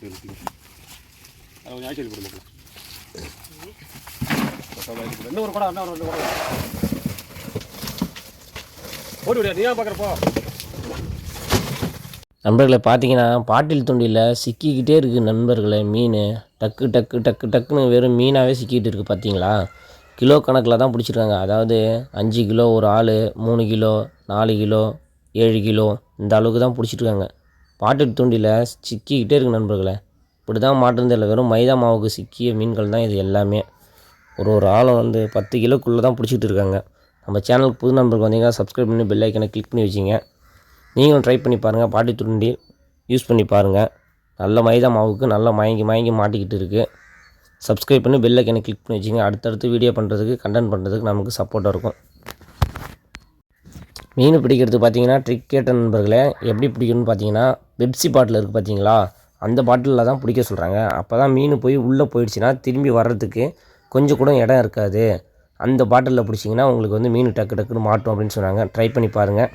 கொஞ்சம் இன்னும் ஒரு கூட ரெண்டு கூட ஓடி விடியா பார்க்குறப்போ நண்பர்களை பார்த்தீங்கன்னா பாட்டில் துண்டியில் சிக்கிக்கிட்டே இருக்குது நண்பர்களை மீன். டக்கு டக்கு டக்கு டக்குன்னு வெறும் மீனாகவே சிக்கிட்டு இருக்குது பார்த்தீங்களா? கிலோ கணக்கில் தான் பிடிச்சிருக்காங்க. அதாவது அஞ்சு கிலோ ஒரு ஆள் மூணு கிலோ நாலு கிலோ ஏழு கிலோ இந்த அளவுக்கு தான் பிடிச்சிருக்காங்க. பாட்டு துண்டியில் சிக்கிக்கிட்டே இருக்குது நண்பர்களே. இப்படி தான் மாட்டுறதில்ல வெறும் மைதா மாவுக்கு சிக்கிய மீன்கள் தான் இது எல்லாமே. ஒரு ஒரு ஆளும் வந்து பத்து கிலோக்குள்ளே தான் பிடிச்சிட்டு இருக்காங்க. நம்ம சேனலுக்கு புது நண்பருக்கு வந்தீங்கன்னா சப்ஸ்கிரைப் பண்ணி பெல் ஐக்கனை கிளிக் பண்ணி வச்சிங்க. நீங்களும் ட்ரை பண்ணி பாருங்கள் பாட்டி துருண்டி யூஸ் பண்ணி பாருங்கள் நல்ல மைதா மாவுக்கு நல்லா மயங்கி மயங்கி மாட்டிக்கிட்டு இருக்குது சப்ஸ்கிரைப் பண்ணி பெல் ஐக்கனை கிளிக் பண்ணி வச்சிங்க. அடுத்தடுத்து வீடியோ பண்ணுறதுக்கு கண்டென்ட் பண்ணுறதுக்கு நமக்கு சப்போர்ட்டாக இருக்கும். மீன் பிடிக்கிறது பார்த்தீங்கன்னா ட்ரிக் கேட்ட நண்பர்களே எப்படி பிடிக்கணும்னு பார்த்தீங்கன்னா பெப்சி பாட்டில் இருக்குது பார்த்தீங்களா? அந்த பாட்டிலில் தான் பிடிக்க சொல்கிறாங்க அப்போ தான் மீன் போய் உள்ளே போயிடுச்சுன்னா திரும்பி வர்றதுக்கு கொஞ்சம் கூட இடம் இருக்காது. அந்த பாட்டிலில் பிடிச்சிங்கன்னா உங்களுக்கு வந்து மீன் டக்கு டக்குன்னு மாட்டும் அப்படின்னு சொன்னாங்க. ட்ரை பண்ணி பாருங்கள்